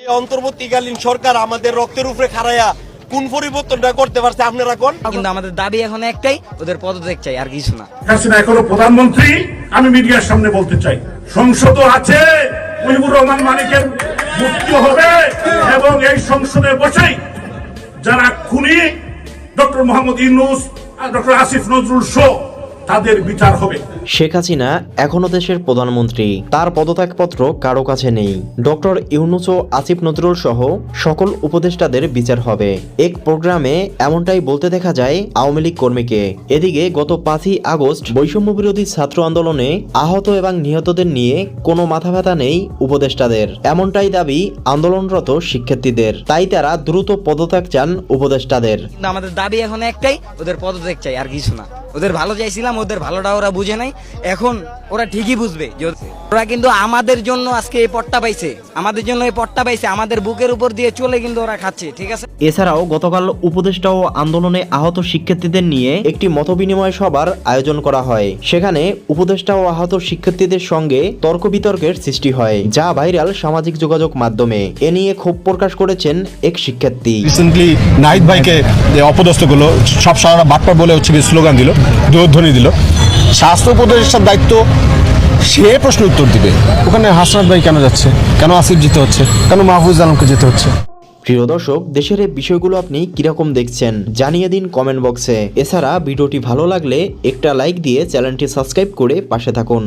এই অন্তর্বর্তীকালীন সরকার আমাদের রক্তের উপরে খাড়াইয়া কোন পরিবর্তনটা করতে পারছে আপনারা কোন? কিন্তু আমাদের দাবি এখন একটাই ওদের পদত্যাগ চাই আর কিছু না। হাসিনা এখনও প্রধানমন্ত্রী আমি মিডিয়ার সামনে বলতে চাই সংসদ আছে মুজিবুর রহমান মানিকের মুক্তি হবে এবং এই সংসদে বসেই যারা খুনি ডক্টর মোহাম্মদ ইউনুস আর ডক্টর আসিফ নজরুল শো তাদের বিচার হবে। শেখ হাসিনা এখনও দেশের প্রধানমন্ত্রী। তার পদত্যাগপত্র কারও কাছে নেই। ডক্টর ইউনুস ও আসিফ নজরুল সহ সকল উপদেষ্টাদের বিচার হবে। এক প্রোগ্রামে এমনটাই বলতে দেখা যায় আওয়ামী লীগ কর্মীকে। এদিকে গত পাঁচই আগস্ট বৈষম্য বিরোধী ছাত্র আন্দোলনে আহত এবং নিহতদের নিয়ে কোনো মাথা ব্যথা নেই উপদেষ্টাদের। এমনটাই দাবি আন্দোলনরত শিক্ষার্থীদের। তাই তারা দ্রুত পদত্যাগ চান উপদেষ্টাদের। আমাদের দাবি এখন একটাই ওদের পদত্যাগ চাই আর কিছু না। ওদের ভালো চাইছিলাম ওদের ভালোটা ওরা বুঝে নাই। এখন ওরা ঠিকই বুঝবে। ওরা কিন্তু আমাদের জন্য আজকে এই পট্টা পাইছে। আমাদের জন্য এই পট্টা পাইছে। আমাদের বুকের উপর দিয়ে চলে কিন্তু ওরা খাচ্ছে ঠিক আছে? এছাড়াও গতকাল উপদেষ্টা ও আন্দোলনে আহত শিক্ষার্থীদের নিয়ে একটি মতবিনিময় সভার আয়োজন করা হয়। সেখানে উপদেষ্টা ও আহত শিক্ষার্থীদের সঙ্গে তর্ক বিতর্কের সৃষ্টি হয় যা ভাইরাল সামাজিক যোগাযোগ মাধ্যমে। এ নিয়ে ক্ষোভ প্রকাশ করেছেন এক শিক্ষার্থী। রিসেন্টলি নাহিদ ভাইকে অপদস্থ করল সব সারা বাটপার বলে হচ্ছে স্লোগান দিল। দৌধ্বনি দিল। স্বাস্থ্য উপদেষ্টার দায়িত্ব, সে প্রশ্ন উত্তর দিবে। ওখানে হাসনাত ভাই কেন যাচ্ছে? কেন আসিফ যেতে হচ্ছে? কেন মাহফুজ আলমকে যেতে হচ্ছে? প্রিয় দর্শক, দেশের এই বিষয়গুলো আপনি কীরকম দেখছেন জানিয়ে দিন কমেন্ট বক্সে এছাড়া ভিডিওটি ভালো লাগলে একটা লাইক দিয়ে চ্যানেলটি সাবস্ক্রাইব করে পাশে থাকুন।